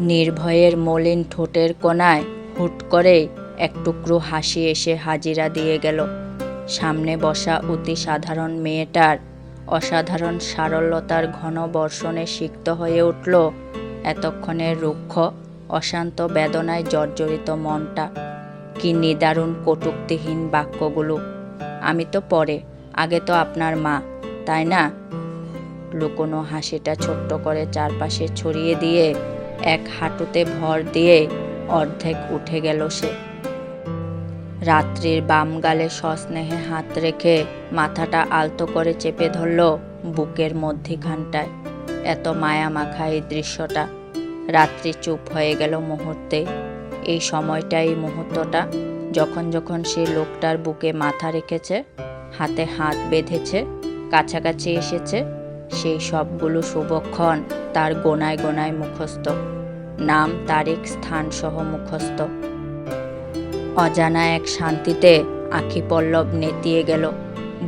নির্ভয়ের মলিন ঠোঁটের কোণায় হুট করে এক টুকরো হাসি এসে হাজিরা দিয়ে গেল। সামনে বসা অতি সাধারণ মেয়েটার অসাধারণ সারল্যতার ঘন বর্ষণে সিক্ত হয়ে উঠল এতক্ষণের রুক্ষ, অশান্ত বেদনায় জর্জরিত মনটা। কি নিদারুণ কটুক্তিহীন বাক্যগুলো। আমি তো পরে, আগে তো আপনার মা, তাই না? লুকোনো হাসিটা ছোট্ট করে চারপাশে ছড়িয়ে দিয়ে এক হাঁটুতে ভর দিয়ে অর্ধেক উঠে গেল সে। রাত্রির বাম গালে সস্নেহে হাত রেখে মাথাটা আলতো করে চেপে ধরল বুকের মধ্যিখানটায়। এত মায়া মাখা এই দৃশ্যটা। রাত্রি চুপ হয়ে গেল মুহূর্তে। এই সময়টা এই মুহূর্তটা যখন যখন সে লোকটার বুকে মাথা রেখেছে, হাতে হাত বেঁধেছে, কাছাকাছি এসেছে সেই সবগুলো শুভক্ষণ তার গোনায় গোনায় মুখস্থ। নাম, তারিখ স্থান সহ মুখস্থ। অজানা এক শান্তিতে আখি পল্লব নেতিয়ে গেল।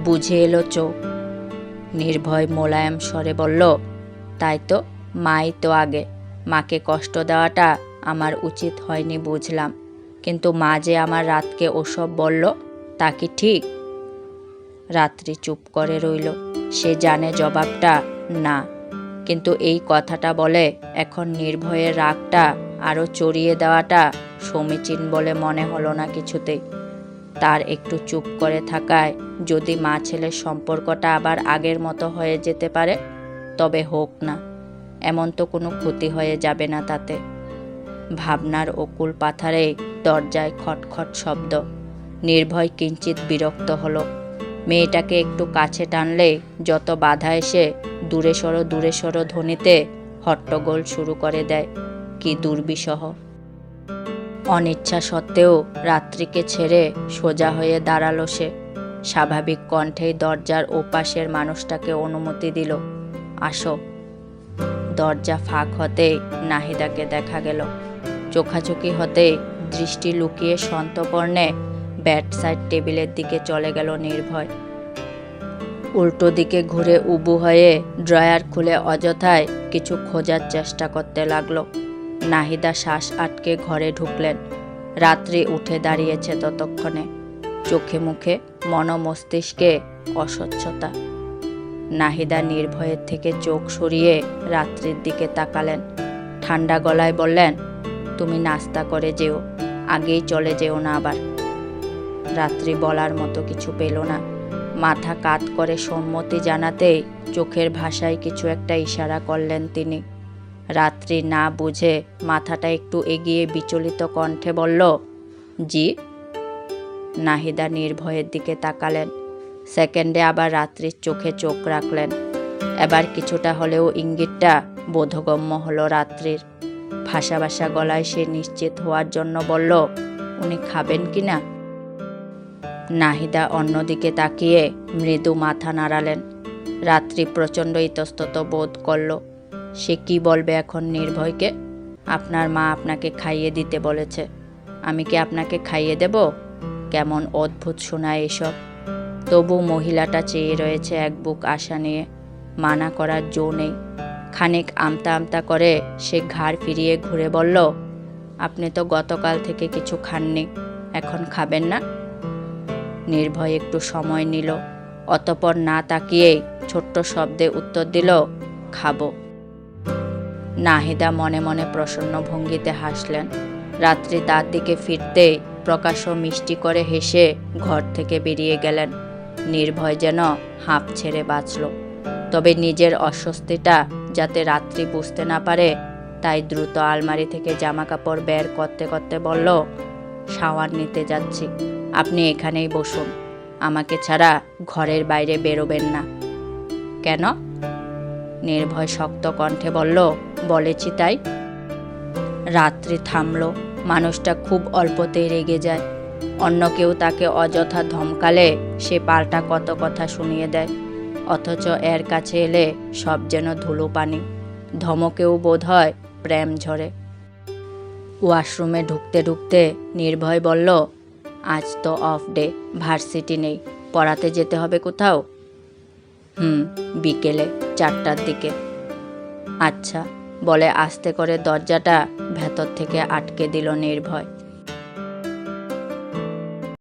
বুঝে এলো চোখ। নির্ভয় মোলায়েম স্বরে বলল, তাই তো, মাই তো আগে। মাকে কষ্ট দেওয়াটা আমার উচিত হয়নি বুঝলাম। কিন্তু মা যে আমার রাতকে ওসব বলল, তা কি ঠিক? রাত্রি চুপ করে রইল। সে জানে জবাবটা না। কিন্তু এই কথাটা বলে এখন নির্ভয়ের রাগটা আরও চড়িয়ে দেওয়াটা সমীচীন বলে মনে হলো না কিছুতেই। তার একটু চুপ করে থাকায় যদি মা ছেলের সম্পর্কটা আবার আগের মতো হয়ে যেতে পারে, তবে হোক না, এমন তো কোনো ক্ষতি হয়ে যাবে না তাতে। ভাবনার অকুল পাথারে দরজায় খটখট শব্দ। নির্ভয় কিঞ্চিত বিরক্ত হলো। মেয়েটাকে একটু কাছে টানলে যত বাধা এসে দূরে সরো দূরে সরো ধ্বনিতে হট্টগোল শুরু করে দেয়। কি দুর্বিষহ। অনিচ্ছা সত্ত্বেও রাত্রিকে ছেড়ে সোজা হয়ে দাঁড়াল সে। স্বাভাবিক কণ্ঠেই দরজার ওপাশের মানুষটাকে অনুমতি দিল। আসো। দরজা ফাঁক হতে নাহিদাকে দেখা গেল। চোখাচোখি হতে দৃষ্টি লুকিয়ে সন্তপর্ণে ব্যাট সাইড টেবিলের দিকে চলে গেল নির্ভয়। উল্টো দিকে ঘুরে উবু হয়ে ড্রয়ার খুলে অযথায় কিছু খোঁজার চেষ্টা করতে লাগল। নাহিদা শ্বাস আটকে ঘরে ঢুকলেন। রাত্রি উঠে দাঁড়িয়েছে ততক্ষণে। চোখে মুখে মনমস্তিষ্কে অস্বচ্ছতা। নাহিদা নির্ভয়ের থেকে চোখ সরিয়ে রাত্রির দিকে তাকালেন। ঠান্ডা গলায় বললেন, তুমি নাস্তা করে যেও, আগেই চলে যেও না আবার। রাত্রি বলার মতো কিছু পেল না। মাথা কাত করে সম্মতি জানাতেই চোখের ভাষায় কিছু একটা ইশারা করলেন তিনি। রাত্রি না বুঝে মাথাটা একটু এগিয়ে বিচলিত কণ্ঠে বলল, জি? নাহিদা নির্ভয়ের দিকে তাকালেন। সেকেন্ডে আবার রাত্রির চোখে চোখ রাখলেন। এবার কিছুটা হলেও ইঙ্গিতটা বোধগম্য হলো রাত্রির। ভাষা ভাষা গলায় সে নিশ্চিত হওয়ার জন্য বলল, উনি খাবেন কি না? নাহিদা অন্যদিকে তাকিয়ে মৃদু মাথা নাড়ালেন। রাত্রি প্রচণ্ড ইতস্তত বোধ করল। সে কি বলবে এখন নির্ভয়কে? আপনার মা আপনাকে খাইয়ে দিতে বলেছে। আমি কি আপনাকে খাইয়ে দেব? কেমন অদ্ভুত শোনায় এসব। তবু মহিলাটা চেয়ে রয়েছে এক বুক আশা নিয়ে। মানা করার জো নেই। খানিক আমতা আমতা করে সে ঘাড় ফিরিয়ে ঘুরে বলল, আপনি তো গতকাল থেকে কিছু খাননি, এখন খাবেন না? নির্ভয় একটু সময় নিল। অতপর না তাকিয়েই ছোট্ট শব্দে উত্তর দিল, খাব। নাহিদা মনে মনে প্রসন্ন ভঙ্গিতে হাসলেন। রাত্রি তার দিকে ফিরতেই প্রকাশ্য মিষ্টি করে হেসে ঘর থেকে বেরিয়ে গেলেন। নির্ভয় যেন হাঁপ ছেড়ে বাঁচল। তবে নিজের অস্বস্তিটা যাতে রাত্রি বুঝতে না পারে, তাই দ্রুত আলমারি থেকে জামা কাপড় বের করতে করতে বলল, শাওয়ার নিতে যাচ্ছি। আপনি এখানেই বসুন। আমাকে ছাড়া ঘরের বাইরে বেরোবেন না। কেন? নির্ভয় শক্ত কণ্ঠে বলল, বলেছি তাই। রাত্রি থামলো, মানুষটা খুব অল্পতেই রেগে যায়। অন্য কেউ তাকে অযথা ধমকালে সে পাল্টা কত কথা শুনিয়ে দেয়। অথচ এর কাছে এলে সব যেন ধুলো পানি ধমকেও বোধ হয় প্রেম ঝরে। ওয়াশরুমে ঢুকতে ঢুকতে নির্ভয় বলল আজ তো অফ ডে ভার্সিটি নেই। পড়াতে যেতে হবে কোথাও? হুম, বিকেলে, চারটার দিকে। আচ্ছা বলে আস্তে করে দরজাটা ভেতর থেকে আটকে দিল নির্ভয়।